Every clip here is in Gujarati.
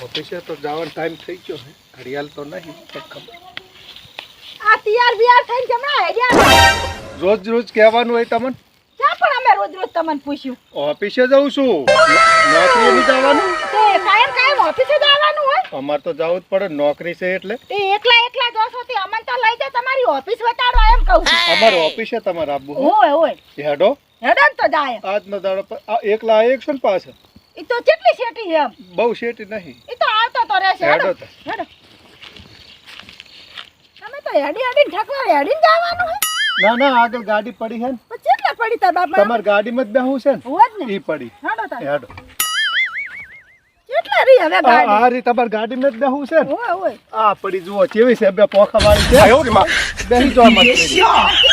ઓફિસે તો જવાનો ટાઈમ થઈ ગયો હે. ઘડિયાળ તો નહીં પણ ખબર. આ તૈયાર બિયાર થઈને જમણા હેડ્યા રોજ રોજ કહેવાનું હોય તમને? ક્યાં પણ અમે રોજ રોજ તમને પૂછ્યું? ઓફિસે જઉં છું. નોકરી નહીં જવાનું? તે કાયમ કાયમ ઓફિસે જવાનું હોય? અમારે તો જવું જ પડે નોકરી છે એટલે. એ એકલા એકલા જોશો તે અમને તો લઈ જાય તમારી ઓફિસ વટાડો એમ કહું છું. અમારે ઓફિસે તમારે આવવું હોય. હોય હેડો. હેડો ને તો જાય. આજનો દાડો એકલા એક છો ને પાછળ? તો કેટલી શેટી છે એમ? બહુ શેટી નહીં. એ તો આવતો તો રહેશે હેડો. હેડો તો. તમે તો હેડી હેડી ઠકવા હેડી જવાનું હે? ના ના આગળ ગાડી પડી છે ને. તો કેટલા પડી તાર બાપા? તમારે ગાડીમાં જ બેહું છે ને. હોય જ ને. ઈ પડી. હેડો તાર. હેડો. કેટલા રી હવે ગાડી? આ રી તમારે ગાડીમાં જ બેહું છે ને. ઓય ઓય આ પડી જુઓ કેવી છે બે પોખા વાળી છે બેહી જો મત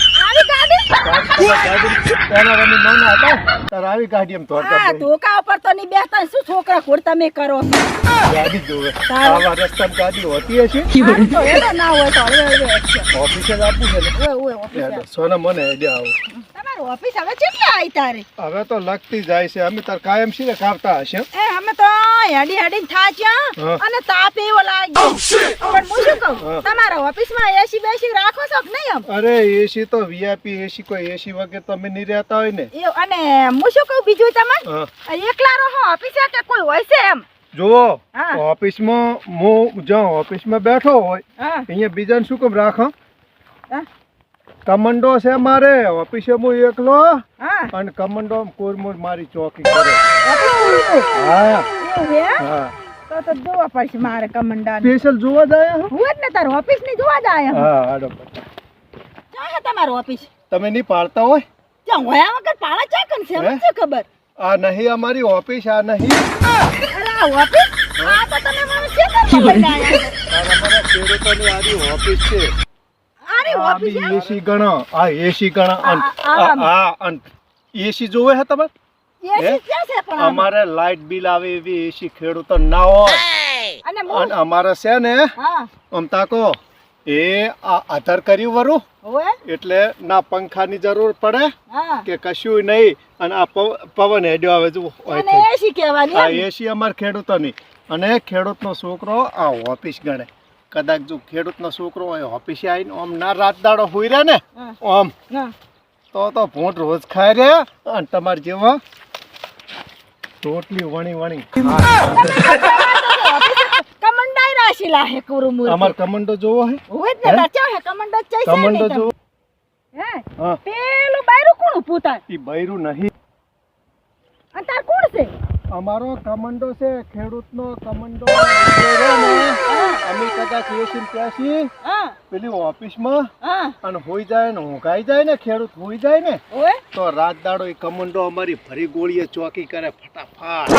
તારે આવી ગાડી એમ ધોરતા ધોકા ઉપર તો નહીં બેસતા. શું છોકરા ખોડ તમે કરો ગાડી જોવે. આવા રસ્તામાં ગાડી હોતી હશે તો ના હોય તો હવે ઓફિસે જ ને? હોય હોય ઓફિસ. સોના મને આઈડિયા આવો. તમારું ઓફિસ હવે કેટલા આવી તારે? હવે તો લગતી જાય છે. અમે તાર કાયમ છે કાપતા હશે? એ અમે તો હેડી હેડી થાચ્યા. અને તાપ એવો લાગ્યો. પણ હું શું. તમારા ઓફિસમાં એસી બેસી રાખો છો કે નહીં એમ અરે એસી તો વીઆઈપી એસી કોઈ એસી વગર તમે નહીં રહેતા હોય ને. અને હું શું કહું બીજું તમે એકલા રહો ઓફિસે કે કોઈ હોય છે એમ? જુઓ ઓફિસમાં હું જ્યાં ઓફિસમાં બેઠો હોય હા. અહીંયા બીજાને શું કેમ રાખો કમંડો છે મારે ઓફિસે હું એકલો હા. અને કમંડો કોરમોર મારી ચોકી કરે. હા. હા. તો તો જોવા પડશે મારે કમંડા સ્પેશિયલ જોવા જાય હું જ ને તાર ઓફિસની જોવા જાય હા હાડો ક્યાં હે તમારો ઓફિસ તમે નહીં પાડતા હોય ક્યાં હોયા વગર પાળા ચા કન છે મને ખબર આ નહીં અમારી ઓફિસ આ નહીં અરે આ ઓફિસ આ તો તમે મને શું કરવા આ અમારા ખેડૂતોની આરી ઓફિસ છે અરે ઓફિસ એસી ગણા આ એસી ગણા આ આ એસી જોવે હે તમારે અમારે લાઇટ બિલ આવે એવી એસી ખેડૂતો ના હોય. અને અમારે છે ને હા. આમ એ આ આધાર કર્યું વરું? એટલે ના પંખાની જરૂર પડે કે કશું નહીં? અને આ પવ- પવન હેડ્યો આવે જો એસી કહેવાની ખેડૂતો? એસી અમાર ખેડૂતોની. અને ખેડૂતનો છોકરો આ ઓફિસ ગણે. કદાચ જો ખેડૂતનો છોકરો હોય ઓફિસે આવીને આમ ના રાત દાડો હુઈ રહે ને હા. આમ. તો તો ભૂંટ રોજ ખાય રે અને તમારે જેવા રોટલી વણી વણી. કમંડાઈ રાશી લાહે કુરુ મુરુ. અમાર કમંડો જોવો હે? હોય ને હે? હે કમંડો ચાઈ કમંડો જોવો. હે? પેલું બાયરું કોણ પૂતા ઈ બૈરું નહીં. અને તાર કોણ છે? અમારો કમંડો છે ખેડૂતનો કમંડો. અમે કદાચ એસી પ્યાસી હા. પેલી ઓફિસમાં હા. અને હોઈ જાય ને ઊંઘાઈ જાય ને ખેડૂત હોઈ જાય ને તો રાત દાડો એ કમંડો અમારી ફરી ગોળીએ ચોકી કરે ફટાફટ.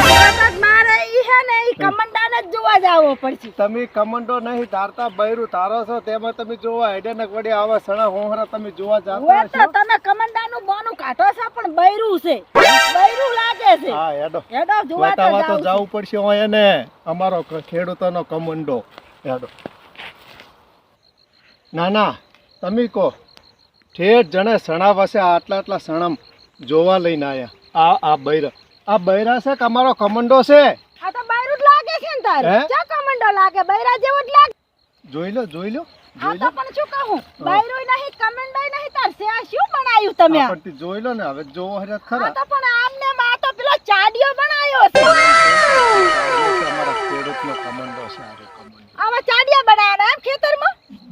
મારે ઈ હે ને ઈ કમંડાને જ જોવા જાવો પડશે. તમે કમંડો નહીં ધારતા બૈરું તારો છો તેમાં તમે જોવા હેડેનક વડે આવા સણા હોહરા તમે જોવા જાતા તો હશો? તમે કમંડાનું બોનું કાઢો છો પણ બૈરું છે. બૈરું લાગે છે. હા હેડો. હેડો જોવા તો તો જાવ પડશે હોય ને અમારો ખેડૂતોનો કમંડો. હેડો. ના ના તમે કહો. ઠેઠ જણે સણા વસે આટલા આટલા સણમ જોવા લઈને આયા. આ આ બૈરા. આ બૈરા છે કે અમારો કમંડો છે? આ તો બૈરું જ લાગે છે ને તારે? ચા કમંડો લાગે? બૈરા જેવો જ લાગે. જોઈ લો જોઈ લો આ તો પણ શું કહું? બૈરું નહીં કમંડોય નહીં તાર છે આ શું બનાવ્યું તમે આ? આપણથી જોઈ લો ને હવે જોવો હરે આ ખરા. તો પણ આમને માં તો પેલો ચાડિયો બનાવ્યો છે. અમારો ખેડૂતનો કમંડો છે આ કમંડો. આવા ચાડિયા બનાવ્યા એમ? ખેતરમાં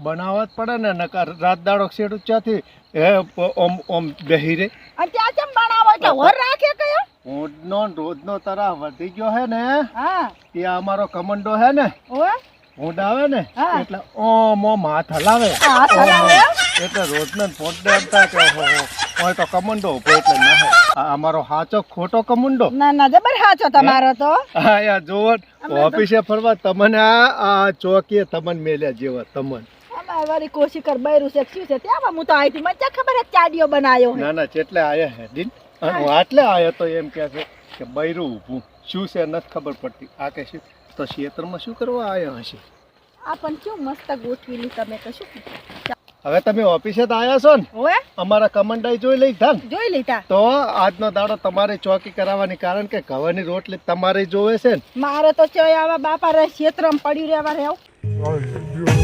બનાવવા જ પડે ને નકર રાત દાડો ખેડૂત ત્યાંથી હે ઓમ ઓમ બેહી રે. અને ત્યાં ચમ બનાવો? એટલે હોર રાખે કયો ઊંટનો ને રોજનો તરાહ વધી ગયો હે ને હા. એ અમારો કમંડો હે ને ઓય. આવે ને એટલે ઓમ ઓમ હાથ હલાવે? એટલે રોજને ફોટ દેતા કે હો હોય તો કમંડો ઊભો એટલે ના અમારો હાચો ખોટો કમુંડો? ના ના જબર હાચો તમારો તો. હા યાર જોવો ઓફિસે ફરવા તમને આ ચોકીએ તમને મેલ્યા જેવા તમને. વારી કોશી કર બૈરું છે શું છે. ત્યાં હું તો આઈથી મને ક્યાં ખબર હે ચાડિયો બનાવ્યો ના ના એટલે આયા હે દિન. અને હું આટલે આયો તો એમ કે છે કે બૈરું ઊભું. શું છે નથી ખબર પડતી. આ કે શું તો ક્ષેત્રમાં શું કરવા આયો હશે? આ પણ શું મસ્ત ગોઠવેલું તમે કશું હવે તમે ઓફિસે તો આવ્યા છો ને? હોવે. અમારા કમંડાઈ જોઈ લીધા ને? જોઈ લીધા. તો આજનો દાડો તમારે ચોકી કરાવવાની કારણ કે ઘવાની રોટલી તમારે જોવે છે ને? મારે તો ચોય આવા બાપા રે ક્ષેત્રમાં પડ્યું રહેવા રહેવું